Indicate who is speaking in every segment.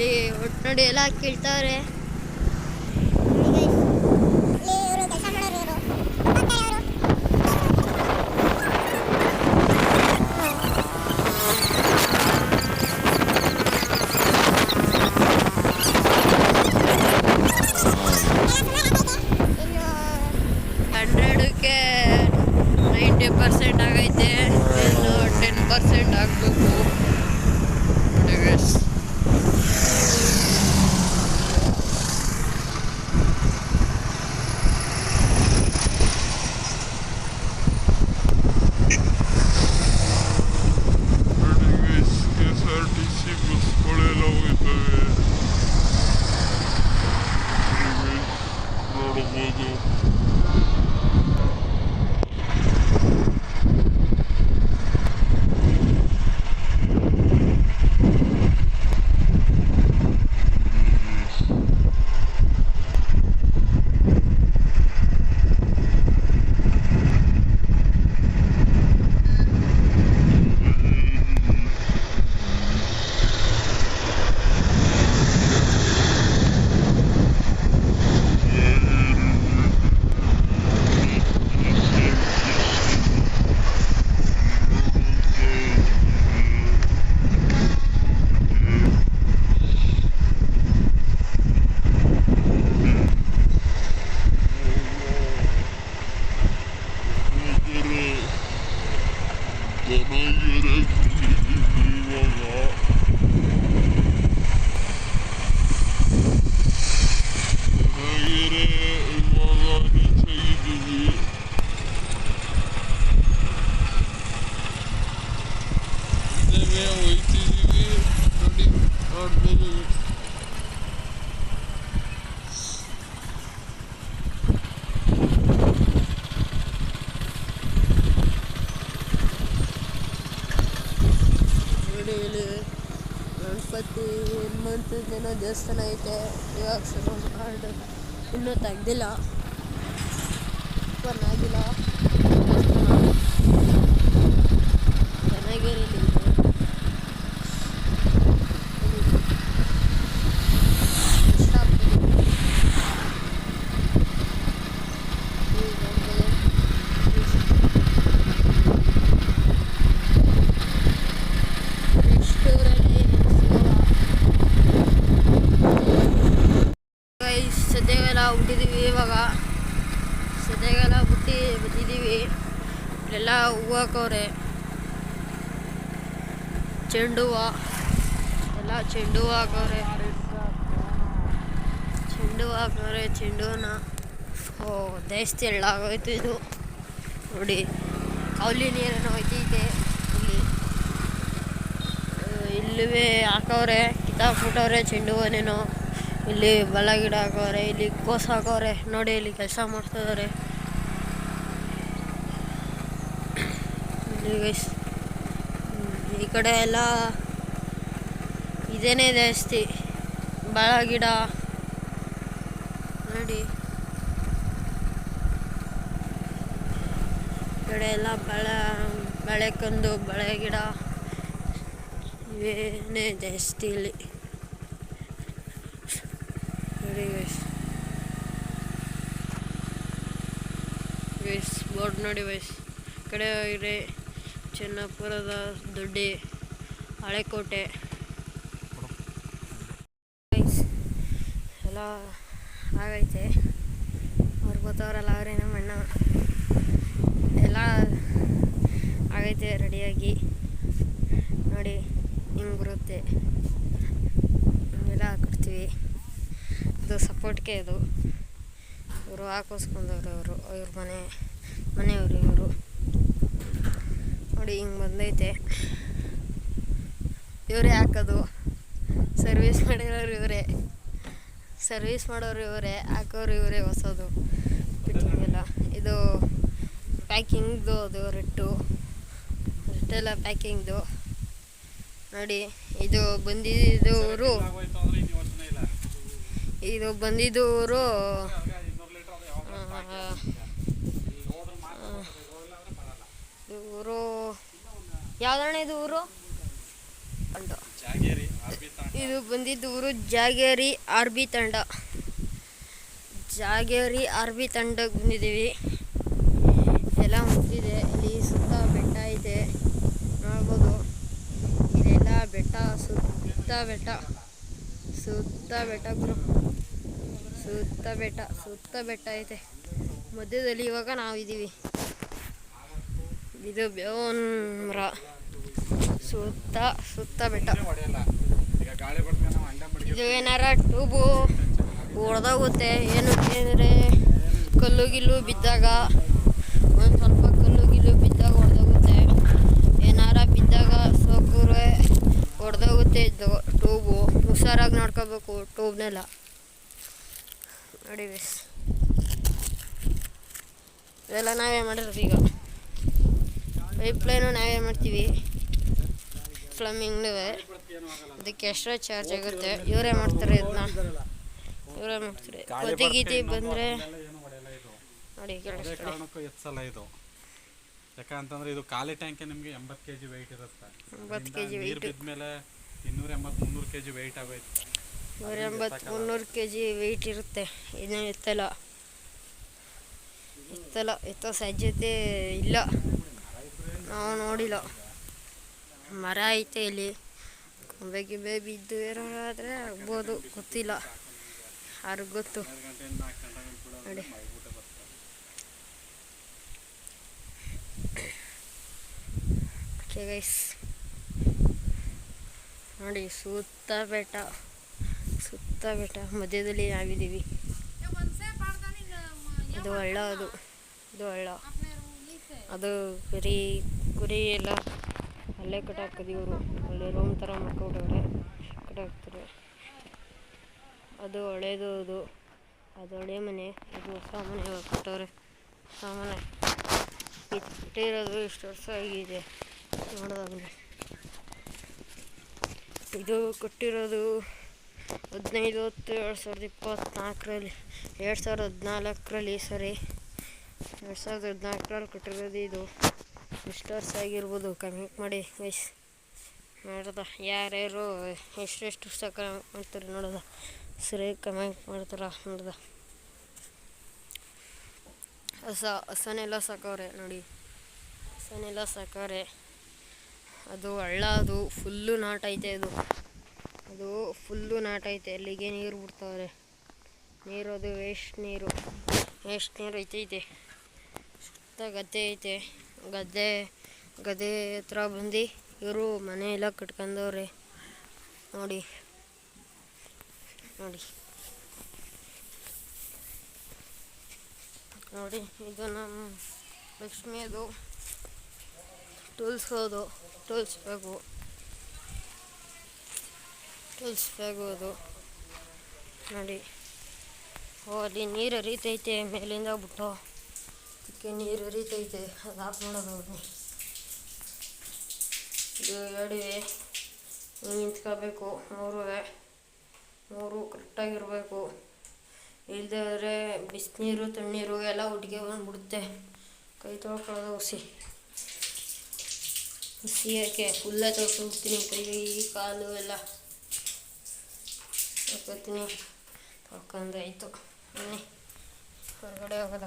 Speaker 1: ಇಲ್ಲಿ ಒಟ್ಟು ನೋಡಿ ಎಲ್ಲ ಕೀಳ್ತವ್ರೆ. ದೇವಸ್ಥಾನ ಐತೆ. ಇವಾಗ ಶುರು ಮಾಡಿ ಇನ್ನೂ ತೆಗ್ದಿಲ್ಲ. ಆಗಿಲ್ಲ ದೇವಸ್ಥಾನ ಚೆನ್ನಾಗಿರಲಿ ಸದ್ಯಗೆಲ್ಲ ಹುಟ್ಟಿದೀವಿ ಇವಾಗ ಸದ್ಯಗೆಲ್ಲ ಹುಟ್ಟಿ ಬಂದಿದ್ದೀವಿ ಇಲ್ಲೆಲ್ಲ ಹೂವು ಹಾಕವ್ರೆ ಚೆಂಡು ಎಲ್ಲ ಚೆಂಡು ಹೂವು ಹಾಕವ್ರೆ ಚೆಂಡು ಹೂವು ಹಾಕವ್ರೆ ಚೆಂಡು ಓ ದೇಸ್ತಿ ಎಳ್ಳಾಗೋಯ್ತು ಇದು. ನೋಡಿ, ಕೌಲಿ ನೀರನ್ನು ಹೋಯ್ತೈತೆ ಇಲ್ಲಿ. ಇಲ್ಲವೇ ಹಾಕವ್ರೆ ಕಿತ್ತಾಕ್ಬಿಟ್ಟವ್ರೆ ಚೆಂಡು ಹೂವನೇನೋ ಇಲ್ಲಿ ಬಲ ಗಿಡ ಹಾಕೋರೆ, ಇಲ್ಲಿ ಕೋಸ ಹಾಕೋರೆ. ನೋಡಿ, ಇಲ್ಲಿ ಕೆಲಸ ಮಾಡ್ತಿದ್ದಾರೆ ಗೈಸ್ ಈ ಕಡೆ ಎಲ್ಲ ಇದೇನೇ ಜಾಸ್ತಿ. ಬಾಳ ಗಿಡ. ನೋಡಿ. ಈ ಕಡೆ ಎಲ್ಲ ಬಾಳೆ ಬಾಳೆಕಂದು ಬಾಳೆ ಗಿಡ. ಇವೇನೇ ಜಾಸ್ತಿ ಇಲ್ಲಿ. ನೋಡಿ ಗೈಸ್ ಗೈಸ್ ಬೋರ್ಡ್ ನೋಡಿ ವೈಸ್ ಕಡೆ ಹೋಗಿದ್ರೆ ಚೆನ್ನಪುರದ ದೊಡ್ಡಿ ಹಳೆಕೋಟೆ. ಎಲ್ಲ ಆಗೈತೆ. ಅವ್ರು ಗೊತ್ತವರಲ್ಲ ಅವರೇ, ನಮ್ಮ ಅಣ್ಣ. ಎಲ್ಲ ಆಗೈತೆ ರೆಡಿಯಾಗಿ. ನೋಡಿ, ಹಿಂಗೆ ಬರುತ್ತೆ. ಹಿಂಗೆಲ್ಲ ಹಾಕಿರ್ತೀವಿ ಇದು ಸಪೋರ್ಟ್ಗೆ ಇದು ಇವರು ಹಾಕೋಸ್ಕೊಂಡವ್ರು ಅವರು ಇವ್ರ ಮನೆ, ಮನೆಯವರು ಇವರು. ನೋಡಿ ಹಿಂಗೆ ಬಂದೈತೆ. ಇವರೇ ಹಾಕೋದು. ಸರ್ವಿಸ್ ಮಾಡಿರೋರು ಇವರೇ. ಸರ್ವಿಸ್ ಮಾಡೋರು ಇವರೇ, ಹಾಕೋರು ಇವರೇ ಹೊಸದು. ಎಲ್ಲ ಇದು ಪ್ಯಾಕಿಂಗ್ದು ಅದು ರೆಟ್ಟು. ರೆಟ್ಟೆಲ್ಲ ಪ್ಯಾಕಿಂಗ್ದು. ನೋಡಿ, ಇದು ಬಂದಿದ್ದು ಊರು. ಇದು ಬಂದಿದ್ದು ಊರು
Speaker 2: ಇನ್ನೂರು ಲೀಟರ್ ಅದು ಯಾವಾಗ
Speaker 1: ಆ,
Speaker 2: ಇಲ್ಲಿ ಹೋದ್ರೆ ಮಾತ್ರ ಬರ್ತದೆ, ಹೋಗಿಲ್ಲ ಅಂದ್ರೆ ಬರಲ್ಲ
Speaker 1: ಇದು ಊರು? ಯಾವ್ದಣ್ಣ ಇದು ಊರು? ತಂಡ.
Speaker 2: ಆರ್ಬಿ
Speaker 1: ಇದು ಬಂದಿದ್ದು ಊರು ಜಾಗೇರಿ ಆರ್ ಬಿ ತಂಡ. ಜಾಗೇರಿ ಆರ್ ಬಿ ತಂಡಕ್ಕೆ ಬಂದಿದ್ದೀವಿ. ಎಲ್ಲ ಮುಗಿದಿದೆ. ಇಲ್ಲಿ ಸುತ್ತ ಬೆಟ್ಟ ಇದೆ. ನೋಡ್ಬೋದು. ಇಲ್ಲೆಲ್ಲ ಬೆಟ್ಟ ಸುತ್ತ ಬೆಟ್ಟ. ಸುತ್ತ ಬೆಟ್ಟ ಗುರು. ಸುತ್ತ ಬೆಟ್ಟ ಸುತ್ತ ಬೆಟ್ಟ ಐತೆ ಮಧ್ಯದಲ್ಲಿ ಇವಾಗ ನಾವಿದ್ದೀವಿ. ಇದು ಬೇವನ್ ಮರ ಸುತ್ತ ಸುತ್ತ ಬೆಟ್ಟ. ಇದು ಏನಾರ ಟ್ಯೂಬು ಹೊಡೆದೋಗುತ್ತೆ ಏನು ಅಂದರೆ ಕಲ್ಲು ಗಿಲ್ಲು ಬಿದ್ದಾಗ, ಒಂದು ಸ್ವಲ್ಪ ಕಲ್ಲು ಗಿಲ್ಲು ಬಿದ್ದಾಗ ಹೊಡೆದೋಗುತ್ತೆ ಏನಾರ ಬಿದ್ದಾಗ ಸೋಕುರೆ ಹೊಡೆದೋಗುತ್ತೆ ಇದು ಟ್ಯೂಬು. ಹುಷಾರಾಗಿ ನೋಡ್ಕೋಬೇಕು ಟ್ಯೂಬ್ನೆಲ್ಲ. ನೋಡಿ ಬೇಸ್ ಇದೆಲ್ಲ ನಾವೇ ಮಾಡಿರೋದು ಈಗ. ಪೈಪ್ ಲೈನು ನಾವೇ ಮಾಡ್ತೀವಿ. ಪ್ಲಮ್ಮಿಂಗ್ನೂ ಅದಕ್ಕೆ ಎಕ್ಸ್ಟ್ರಾ ಚಾರ್ಜ್ ಆಗುತ್ತೆ. ಇವರೇ ಮಾಡ್ತಾರೆ ಇದನ್ನ. ಇವರೇ ಮಾಡ್ತಾರೆ. ಕೊತಿ ಗೀತಿ ಬಂದರೆ ನೋಡಿ
Speaker 2: ಎತ್ಸಲ್ಲ ಇದು. ಯಾಕಂತಂದ್ರೆ ಇದು ಖಾಲಿ ಟ್ಯಾಂಕ್ ನಿಮಗೆ ಎಂಬತ್ತು ಕೆಜಿ ವೆಯ್ಟ್ ಇರುತ್ತೆ.
Speaker 1: ಎಂಬತ್ತು ಕೆ
Speaker 2: ಜಿ
Speaker 1: weight.
Speaker 2: ಬಿದ್ಮೇಲೆ ಇನ್ನೂರ ಎಂಬತ್ತು ಮುನ್ನೂರು ಕೆಜಿ ವೆಯ್ಟ್ ಆಗೋಯ್ತು.
Speaker 1: ನೂರ ಎಂಬತ್ತು ಮುನ್ನೂರು ಕೆ ಜಿ ವೆಯ್ಟ್ ಇರುತ್ತೆ. ಇದನ್ನ ಎತ್ತಲ್ಲ. ಎತ್ತಲ್ಲ. ಎತ್ತೋ ಸಾಧ್ಯತೆ ಇಲ್ಲ. ನಾವು ನೋಡಿಲ್ಲ. ಮರ ಐತೆ ಇಲ್ಲಿ. ಕೊಂಬೆ ಗಿಂಬೆ ಬಿದ್ದು ಏನಾದ್ರೆ ಆಗ್ಬೋದು ಗೊತ್ತಿಲ್ಲ. ಯಾರು ಗೊತ್ತು? ನೋಡಿ. ಓಕೆ ಗೈಸ್ ನೋಡಿ ಸುತ್ತ ಬೆಟ್ಟ. ಸುತ್ತ ಬೆಟ್ಟ. ಮಧ್ಯದಲ್ಲಿ ನಾವಿದ್ದೀವಿ. ಇದು ಹಳ್ಳ ಅದು. ಇದು ಹಳ್ಳ. ಅದು ಕುರಿ ಕುರಿ ಎಲ್ಲ ಅಲ್ಲೇ ಕಟ್ಟಾಕದು ಇವರು. ಅಲ್ಲಿ ರೂಮ್ ಥರ ಮಾಡ್ಕೊಬಿಟ್ಟವ್ರೆ. ಕಟ್ಟಾಕ್ತಾರೆ ಅದು ಹಳೇದು ಅದು. ಅದು ಹಳೆ ಮನೆ. ಇದು ಹೊಸ ಮನೆ ಕೊಟ್ಟವ್ರೆ ಕಟ್ಟವ್ರೆ. ಹೊಸ ಮನೆ ಇಟ್ಟಿರೋದು ಇಷ್ಟು ವರ್ಷ ಆಗಿದೆ. ನೋಡೋದಾಗಲಿ ಇದು ಕೊಟ್ಟಿರೋದು ಹದಿನೈದು, ಹತ್ತು, ಎರಡು ಸಾವಿರದ ಇಪ್ಪತ್ತ್ನಾಲ್ಕರಲ್ಲಿ ಎರಡು ಸಾವಿರದ ಹದಿನಾಲ್ಕರಲ್ಲಿ ಸರಿ. ಎರಡು ಸಾವಿರದ ಹದಿನಾಲ್ಕರಲ್ಲಿ ಕೊಟ್ಟಿರೋದು ಇದು. ವರ್ಷ ಆಗಿರ್ಬೋದು ಕಮೆಂಟ್ ಮಾಡಿ ವಯಸ್ ನೋಡೋದ, ಯಾರ್ಯಾರು ಎಷ್ಟೆಷ್ಟು ಕಮೆಂಟ್ ಮಾಡ್ತಾರೆ ನೋಡೋದ. ಸರಿ ಕಮೆಂಟ್ ಮಾಡ್ತಾರ ನೋಡ್ದ. ಹೊಸ, ಹಸನೆಲ್ಲ ಸಾಕವ್ರೆ, ನೋಡಿ. ಹಸನೆಲ್ಲ ಸಾಕವ್ರೆ. ಅದು ಹಳ್ಳ, ಅದು ಫುಲ್ಲು ನಾಟೈತೆ ಅದು. ಅದು ಫುಲ್ಲು ನಾಟೈತೆ ಅಲ್ಲಿಗೆ ನೀರು ಬಿಡ್ತಾವ್ರೆ. ನೀರು ಅದು ವೇಸ್ಟ್ ನೀರು. ವೇಸ್ಟ್ ನೀರು ಐತೈತೆ. ಗದ್ದೆ ಐತೆ. ಗದ್ದೆ ಗದ್ದೆ ಹತ್ರ ಬಂದು ಇವರು ಮನೆ ಎಲ್ಲ ಕಟ್ಕೊಂಡವ್ರೆ. ನೋಡಿ. ನೋಡಿ. ನೋಡಿ, ಇದು ನಮ್ಮ ಲಕ್ಷ್ಮಿಯದು ಟೂಲ್ಸ್ ಅದು. ಟೂಲ್ಸ್ ಬ್ಯಾಗು ಟೂಲ್ಸ್ ಅದು. ನೋಡಿ. ಓ, ಅಲ್ಲಿ ನೀರು ಹರಿತೈತೆ, ಮೇಲಿಂದ ಬಿಟ್ಟು. ಅದಕ್ಕೆ ನೀರು ಹರಿತೈತೆ, ಅದು ಆಫ್ ಮಾಡೋದು ಇದು ಎರಡಿವೆ ಹಿಂಗೆ ನಿಂತ್ಕೋಬೇಕು, ಮೂರುವೆ. ಮೂರು ಕರೆಕ್ಟಾಗಿರಬೇಕು. ಇಲ್ಲದೇ ಬಿಸಿನೀರು, ತಣ್ಣೀರು ಎಲ್ಲ ಒಟ್ಟಿಗೆ ಬಂದುಬಿಡುತ್ತೆ. ಕೈ ತೊಳ್ಕೊಳ್ಳೋದು ಹುಸಿ. ಹುಸಿ ಯಾಕೆ? ಫುಲ್ಲೇ ತೊಳ್ಕೊಂಡ್ಬಿಡ್ತೀನಿ, ಕೈ, ಕಾಲು ಎಲ್ಲ. ತೊಳ್ಕೊತೀನಿ. ತೊಳ್ಕೊಂಡಾಯ್ತು ಹೊರಗಡೆ ಹೋಗೋದ.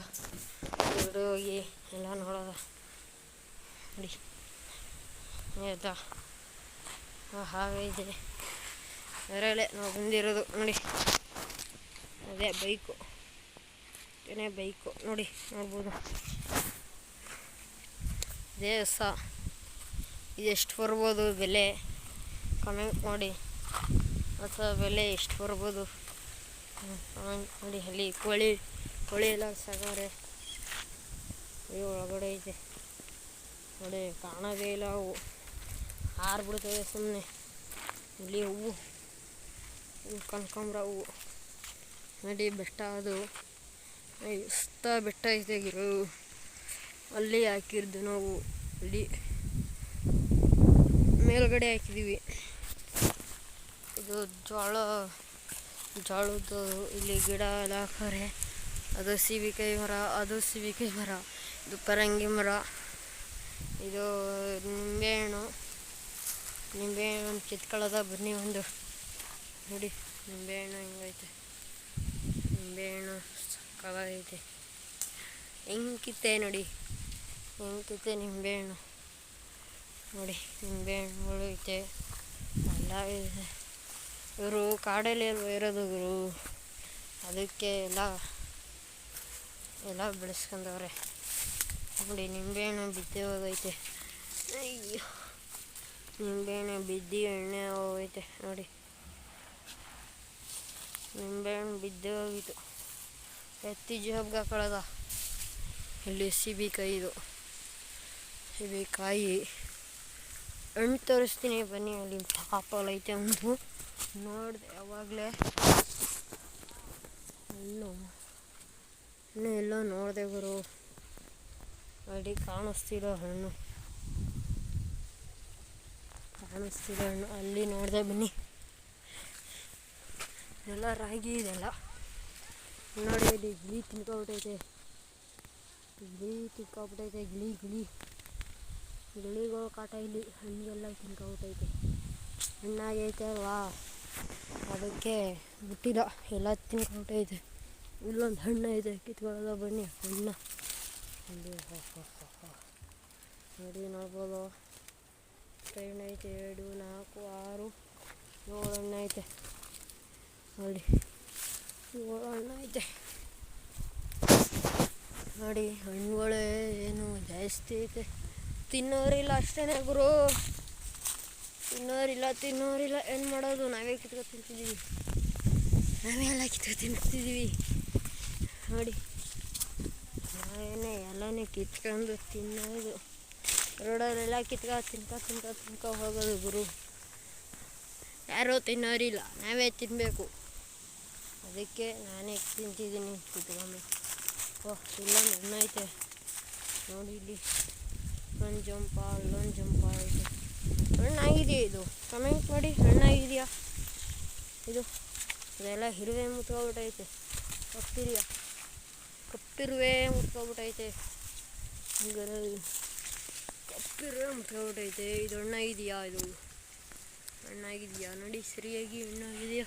Speaker 1: ಹೊರಗಡೆ ಹೋಗಿ ಎಲ್ಲ ನೋಡೋದ. ನೋಡಿ ಆಯ್ತಾ ಹಾಗೆ ಇದೆ. ಅದರಲ್ಲೇ ನಾವು ಬಂದಿರೋದು, ನೋಡಿ. ಅದೇ ಬೈಕು. ಏನೇ ಬೈಕು, ನೋಡಿ, ನೋಡ್ಬೋದು. ಇದೇ ಹೊಸ ಇದೆಷ್ಟು ಬರ್ಬೋದು ಬೆಲೆ? ಕಮೆಂಟ್ ಮಾಡಿ. ಹೊಸ ಬೆಲೆ ಎಷ್ಟು ಬರ್ಬೋದು? ಕಮೆಂಟ್ ಮಾಡಿ. ಅಲ್ಲಿ ಕೋಳಿ ಕೋಳಿ ಎಲ್ಲ ಸಾಗವ್ರೆ ಅಯ್ಯೋ, ಒಳಗಡೆ ಐತೆ ನೋಡಿ, ಕಾಣೋದೇ ಇಲ್ಲ ಅವು. ಹಾರ್ಬಿಡ್ತವೆ ಸುಮ್ಮನೆ ಇಲ್ಲಿ ಹೂವು ಹೂವು, ಕನಕಾಂಬ್ರ ಹೂವು. ನೋಡಿ, ಬೆಟ್ಟ ಅದು. ಸುತ್ತ ಬೆಟ್ಟ ಐತೆ ಗಿರು. ಅಲ್ಲಿ ಹಾಕಿರ್ದು ನಾವು. ಅಲ್ಲಿ ಮೇಲ್ಗಡೆ ಹಾಕಿದ್ದೀವಿ ಇದು ಜೋಳ ಜೋಳದ್ದು ಇಲ್ಲಿ ಗಿಡ ಎಲ್ಲ ಹಾಕವ್ರೆ. ಅದು ಸೀಬೆಕಾಯಿ ಮರ, ಅದು ಸೀಬೆಕಾಯಿ ಮರ, ಇದು ಪರಂಗಿ ಮರ, ಇದು ನಿಂಬೆಹಣ್ಣು ನಿಂಬೆಹಣ್ಣು ಕಿತ್ಕೊಳ್ಳೋದ ಬನ್ನಿ ಒಂದು. ನೋಡಿ, ನಿಂಬೆಹಣ್ಣು ಹಿಂಗೈತೆ. ನಿಂಬೆಹಣ್ಣು ಹಣ್ಣು ಹೆಂಗೆ ಕಿತ್ತೆ ನೋಡಿ ಹೆಂಗೆ ಕಿತ್ತೆ ನಿಂಬೆಹಣ್ಣು. ನೋಡಿ ನಿಂಬೆಹಣ್ಣುಗಳು ಐತೆ ಎಲ್ಲ ಇದೆ. ಇವರು ಕಾಡಲ್ಲಿ ಇರೋದು ಗುರು. ಅದಕ್ಕೆ ಎಲ್ಲ ಎಲ್ಲ ಬೆಳೆಸ್ಕೊಂಡವ್ರೆ. ನೋಡಿ, ನಿಂಬೆಹಣ್ಣು ಬಿದ್ದೆ ಹೋಗೈತೆ. ಅಯ್ಯೋ, ನಿಂಬೆಹಣ್ಣು ಬಿದ್ದು ಎಣ್ಣೆ ಹೋಗೈತೆ. ನೋಡಿ, ನಿಂಬೆಹಣ್ಣು ಬಿದ್ದೇ ಹೋಗಿತ್ತು. ಎತ್ತಿ ಜೋಬ್ಗೆ ಹಾಕೊಳ್ಳೋದ. ಇಲ್ಲಿ ಸಿಬಿಕಾಯಿ ಇದು. ಸಿಬಿಕಾಯಿ ಹಣ್ಣು ತೋರಿಸ್ತೀನಿ, ಬನ್ನಿ, ಅಲ್ಲಿ ಪಾಪಲ್ ಐತೆ ಒಂದು ನೋಡಿದೆ ಯಾವಾಗಲೇ. ಹಣ್ಣು ಹಣ್ಣು ಎಲ್ಲೋ ನೋಡಿದೆ ಗುರು. ಅಲ್ಲಿ ಕಾಣಿಸ್ತಿರೋ ಹಣ್ಣು. ಕಾಣಿಸ್ತಿರೋ ಹಣ್ಣು. ಅಲ್ಲಿ ನೋಡಿದೆ ಬನ್ನಿ. ಎಲ್ಲ ರಾಗಿ ಇದೆಲ್ಲ ನೋಡಿ, ಇಲ್ಲಿ ಗಿಳಿ ತಿನ್ಕೊಬಿಟ್ಟೈತೆ. ಗಿಳಿ ತಿನ್ಕೊಬಿಟ್ಟೈತೆ. ಗಿಳಿ ಗಿಳಿ. ಗಿಳಿಗಳು ಕಾಟ ಇಲ್ಲಿ. ಹಣ್ಣಿಗೆಲ್ಲ ತಿನ್ಕೊಬಿಟ್ಟೈತೆ. ಹಣ್ಣಾಗೈತೆ ವಾ ಅದಕ್ಕೆ ಬಿಟ್ಟಿಲ್ಲ ಎಲ್ಲ ತಿನ್ಕೊಬಿಟ್ಟೈತೆ. ಇಲ್ಲೊಂದು ಹಣ್ಣು ಇದೆ. ಕಿತ್ಕೊಳ್ಳೋದ ಬನ್ನಿ. ಹಣ್ಣು. ನೋಡಿ, ನೋಡ್ಬೋದು. ಟ್ರೈನ್ ಐತೆ. ಎರಡು, ನಾಲ್ಕು, ಆರು, ಏಳು ಹಣ್ಣು ಐತೆ. ನೋಡಿ, ಏಳು ಹಣ್ಣು ಐತೆ. ನೋಡಿ, ಹಣ್ಣುಗಳೇ ಏನು ಜಾಸ್ತಿ ಐತೆ. ತಿನ್ನೋರಿಲ್ಲ ಅಷ್ಟೇ ಗುರು. ತಿನ್ನೋರಿಲ್ಲ ತಿನ್ನೋರಿಲ್ಲ. ಏನು ಮಾಡೋದು? ನಾವೇ ಕಿತ್ಕೊ ತಿಂತಿದ್ದೀವಿ ನಾವೇ ಎಲ್ಲ ಕಿತ್ಕೊ ತಿಂತಿದ್ದೀವಿ ನೋಡಿ. ನಾವೇನೇ ಎಲ್ಲನೇ ಕಿತ್ಕೊಂಡು ತಿನ್ನೋದು. ರೋಡಲ್ಲೆಲ್ಲ ಕಿತ್ಕ ತಿನ್ಕ ತಿನ್ಕ ತಿನ್ಕ ಹೋಗೋದು ಗುರು. ಯಾರೋ ತಿನ್ನೋರಿಲ್ಲ. ನಾವೇ ತಿನ್ನಬೇಕು ಅದಕ್ಕೆ ನಾನೇ ತಿಂತಿದ್ದೀನಿ ಕಿತ್ಕೊಂಡು. ಓಹ್ ಇಲ್ಲ ಮಣ್ಣೈತೆ ನೋಡಿ ಇಲ್ಲಿ. ಒಂದು ಜಂಪ, ಅಲ್ಲೊಂದು ಜಂಪ ಇದು. ಹಣ್ಣಾಗಿದೆಯಾ ಇದು. ಕಮೆಂಟ್ ಮಾಡಿ, ಹಣ್ಣಾಗಿದೆಯಾ? ಇದು. ಇದೆಲ್ಲ ಹಿರುವೆ ಮುತ್ಕೊಬಿಟ್ಟೈತೆ. ಕಪ್ಪಿರಿಯ ಕಪ್ಪಿರುವೆ ಮುಟ್ಕೊಬಿಟ್ಟೈತೆ. ಕಪ್ಪಿರುವೆ ಮುಟ್ಕೊಬಿಟ್ಟೈತೆ. ಇದು ಹಣ್ಣಾಗಿದೆಯಾ ಇದು? ಹಣ್ಣಾಗಿದೆಯಾ? ನೋಡಿ, ಸರಿಯಾಗಿ ಹಣ್ಣಾಗಿದೆಯಾ?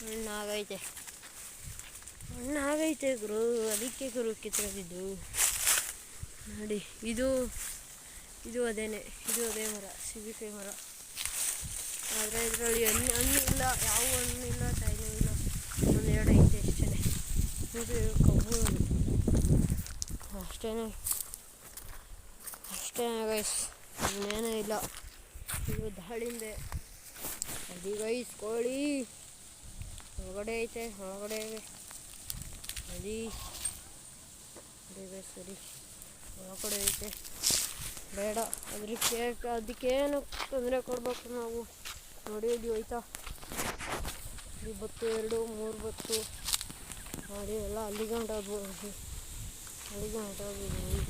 Speaker 1: ಹಣ್ಣಾಗೈತೆ. ಹಣ್ಣಾಗೈತೆ ಗುರು. ಅದಕ್ಕೆ ಗುರು ಕಿತ್ಕೊಂಡಿದ್ದು. ನೋಡಿ, ಇದು ಇದು ಅದೇನೆ. ಇದು ಅದೇ ಮರ ಸಿಬಿಕೆ ಮರ. ಆದರೆ ಇದರಲ್ಲಿ ಹಣ್ಣು ಹಣ್ಣು ಇಲ್ಲ ಯಾವ ಹಣ್ಣು ಇಲ್ಲ ಕಾಯಿನೂ ಇಲ್ಲ ಒಂದೆರಡು ಐತೆ ಅಷ್ಟೇ ಇದು ಕಬ್ಬು ಅಷ್ಟೇ ಅಷ್ಟೇ ಗೈಸ್ ಇನ್ನೇನೂ ಇಲ್ಲ ಇದು ದಾಳಿಂಬೆ ಅದು ಗೈಸ್ ಕೋಳಿ ಒಳಗಡೆ ಐತೆ ಒಳಗಡೆ ಅದಿ ಗೈಸ್ ಸರಿ ಒಳಗಡೆ ಐತೆ ಬೇಡ ಅದಕ್ಕೆ ಅದಕ್ಕೇನು ತೊಂದರೆ ಕೊಡಬೇಕು ನಾವು ನೋಡಿ ಇಲ್ಲಿ ಹೋಯ್ತಾ ಇಲ್ಲಿ ಬತ್ತು ಎರಡು ಮೂರು ಬತ್ತು ನೋಡಿ ಎಲ್ಲ ಅಲ್ಲಿಗೆ ಹೊಂಟೋಗ್ಬೋದು ಅಲ್ಲಿಗೆ ಹೊಂಟೋಗಿದ್ದೀವಿ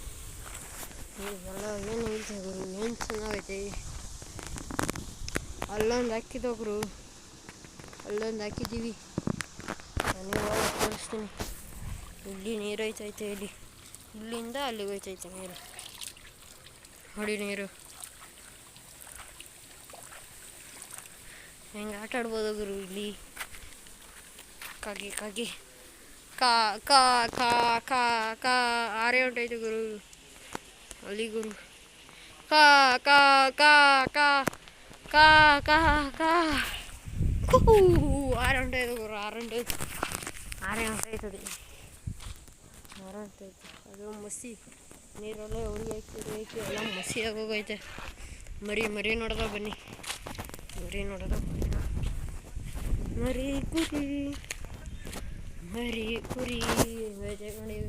Speaker 1: ಇವೆಲ್ಲ ಏನು ಹೇಳ್ತಾ ಗುರು ಏನು ಚೆನ್ನಾಗೈತೆ. ಅಲ್ಲೊಂದು ಹಾಕಿದ ಗುರು ಅಲ್ಲೊಂದು ಹಾಕಿದ್ದೀವಿ. ನಾನು ತೋರಿಸ್ತೀನಿ. ಇಲ್ಲಿ ನೀರು ಐತೈತೆ, ಇಲ್ಲಿ. ಇಲ್ಲಿಂದ ಅಲ್ಲಿಗೆ ಹೋಯ್ತೈತೆ ನೀರು. ನೋಡಿ ನೀರು. ಹೆಂಗೆ ಆಟ ಆಡ್ಬೋದು ಗುರು ಇಲ್ಲಿ? ಕಾಗಿ ಕಾಗಿ. ಕಾ ಕಾ ಕಾ ಕಾ ಕಾ ಆರೇ ಹೊಂಟೈತೆ ಗುರು. ಅಲ್ಲಿ ಗುರು. ಕಾ ಕಾ ಕಾ ಕಾ ಕಾ ಕಾ ಕಾ. ಆರು ಹೊಂಟೈತೆ ಗುರು ಆರು ಹೊಂಟೈತೆ ಆರೇ ಹೊಂಟೈತದೆ ಆರು ಹೊಂಟೈತೆ ಅದು ಮಸಿ ನೀರೆಲ್ಲ ಉರಿ ಹಾಕಿ ಉರಿ ಹಾಕಿ ಎಲ್ಲ ಮಸಿ ಆಗೋಗೈತೆ ಮರಿ ಮರಿ ನೋಡ್ದ ಬನ್ನಿ. ಮರಿ ನೋಡೋದ ಮರಿ ಕುರಿ. ಮರಿ ಕುರಿ ನೋಡಿ.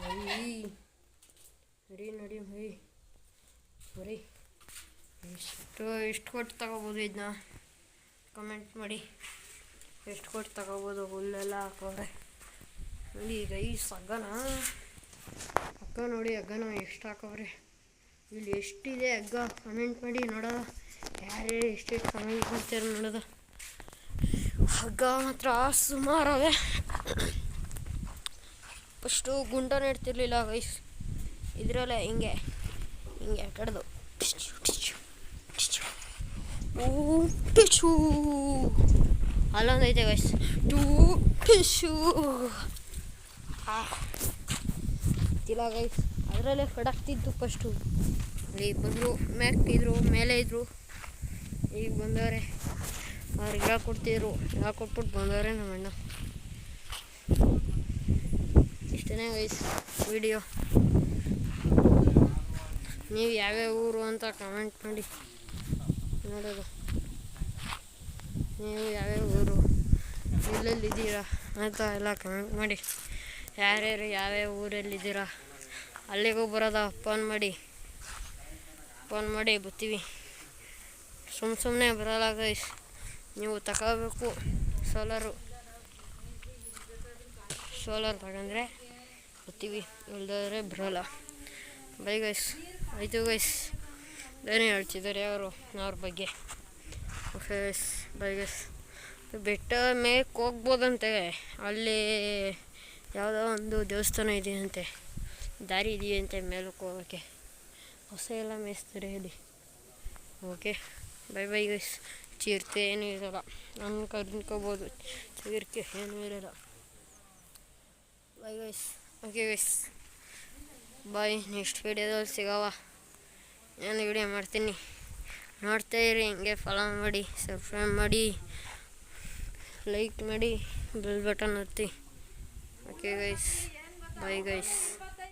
Speaker 1: ಅಯ್ಯ. ನಡಿ ನಡಿ ಮರಿ ಮರಿ ಎಷ್ಟು ಎಷ್ಟು ಕೊಟ್ಟು ತಗೋಬೋದು ಇದನ್ನ? ಕಮೆಂಟ್ ಮಾಡಿ. ಎಷ್ಟು ಕೊಟ್ಟು ತಗೋಬೋದು ಹುಲ್ಲೆಲ್ಲ ಹಾಕೋರೆ ನೋಡಿ ಈಗ ಈ ಸಗ್ಗನ. ಅಕ್ಕ ನೋಡಿ ಅಗ್ಗನ ಎಷ್ಟು ಹಾಕವ್ರೆ? ಇಲ್ಲಿ ಎಷ್ಟಿದೆ ಅಗ್ಗ? ಕಮೆಂಟ್ ಮಾಡಿ ನೋಡೋದ ಯಾರ್ಯಾರು ಎಷ್ಟೆಷ್ಟು ಕಮೆಂಟ್ ಮಾಡ್ತಾರೆ ನೋಡೋದ ಹಗ್ಗ ಮಾತ್ರ ಸುಮಾರವೆ. ಫಸ್ಟು ಗುಂಡ ನೆಡ್ತಿರ್ಲಿಲ್ಲ ಗೈಸ್. ಇದರಲ್ಲೇ ಹಿಂಗೆ ಹಿಂಗೆ ಕಡ್ದು. ಟಿಶು ಅಲ್ಲೊಂದೈತೆ ಗೈಸ್. ಟೂ ಟಿಶು ಗೊತ್ತಿಲ್ಲ ಗೈಸ್. ಅದರಲ್ಲೇ ಕಡಾಕ್ತಿದ್ದು ಫಸ್ಟು. ಅಲ್ಲಿ ಬಂದರು ಮ್ಯಾಕ್ತಿದ್ರು ಮೇಲೆ ಇದ್ರು. ಈಗ ಬಂದವ್ರೆ. ಅವ್ರಿಗೆ ಹೇಳ್ಕೊಡ್ತಿದ್ರು ಹೇಳ್ಕೊಟ್ಬಿಟ್ಟು ಬಂದವ್ರೆ ನಮ್ಮ ಅಣ್ಣ. ಇಷ್ಟನೇ ಗೈಸ್ ವಿಡಿಯೋ ನೀವು ಯಾವ್ಯಾವ ಊರು ಅಂತ ಕಮೆಂಟ್ ಮಾಡಿ. ನೋಡೋದು. ನೀವು ಯಾವ್ಯಾವ ಊರು ಎಲ್ಲೆಲ್ಲಿದ್ದೀರಾ ಅಂತ ಎಲ್ಲ ಕಮೆಂಟ್ ಮಾಡಿ. ಯಾರ್ಯಾರು ಯಾವ್ಯಾವ ಊರಲ್ಲಿದ್ದೀರಾ ಅಲ್ಲಿಗೂ ಬರೋದ? ಫೋನ್ ಮಾಡಿ. ಫೋನ್ ಮಾಡಿ ಬರ್ತೀವಿ ಸುಮ್ಮ ಸುಮ್ಮನೆ ಬರಲ್ಲ ಗೈಸ್ ನೀವು ತಗೋಬೇಕು ಸೋಲಾರು. ಸೋಲಾರ್ ತಗೊಂಡ್ರೆ ಬರ್ತೀವಿ ಇಲ್ದಾದ್ರೆ ಬರೋಲ್ಲ. ಬೈ ಗೈಸ್ ಆಯಿತು ಗೈಸ್ ಏನೇ ಹೇಳ್ತಿದ್ದಾರೆ ಅವರು ಅವ್ರ ಬಗ್ಗೆ. ಓಕೆ ಗೈಸ್ ಬೈ ಗೈಸ್ ಬೆಟ್ಟ ಮೇಕ್ ಹೋಗ್ಬೋದಂತೆ. ಅಲ್ಲಿ ಯಾವುದೋ ಒಂದು ದೇವಸ್ಥಾನ ಇದೆಯಂತೆ. ದಾರಿ ಇದೆಯಂತೆ ಮೇಲಕ್ಕೆ ಹೋಗೋಕ್ಕೆ. ಹೊಸ ಎಲ್ಲ ಮೇಯಿಸ್ತಾರೆ ಅಲ್ಲಿ. ಓಕೆ ಬೈ ಬೈ ಗೈಸ್ ಚಿರತೆ ಏನು ಇರೋಲ್ಲ. ನಾನು ಕರ್ಕೋಬೋದು ಚೀರ್ಕೆ ಏನೂ ಇರೋಲ್ಲ. Bye guys okay guys bye next ವೀಡಿಯೋದಲ್ಲಿ ಸಿಗವ. ನಾನು ವಿಡಿಯೋ ಮಾಡ್ತೀನಿ. ನೋಡ್ತಾ ಇರಿ, ಹಿಂಗೆ ಫಾಲೋ ಮಾಡಿ ಸಬ್ಸ್ಕ್ರೈಬ್ ಮಾಡಿ ಲೈಕ್ ಮಾಡಿ ಬೆಲ್ ಬಟನ್ ಒತ್ತಿ. Okay guys bye guys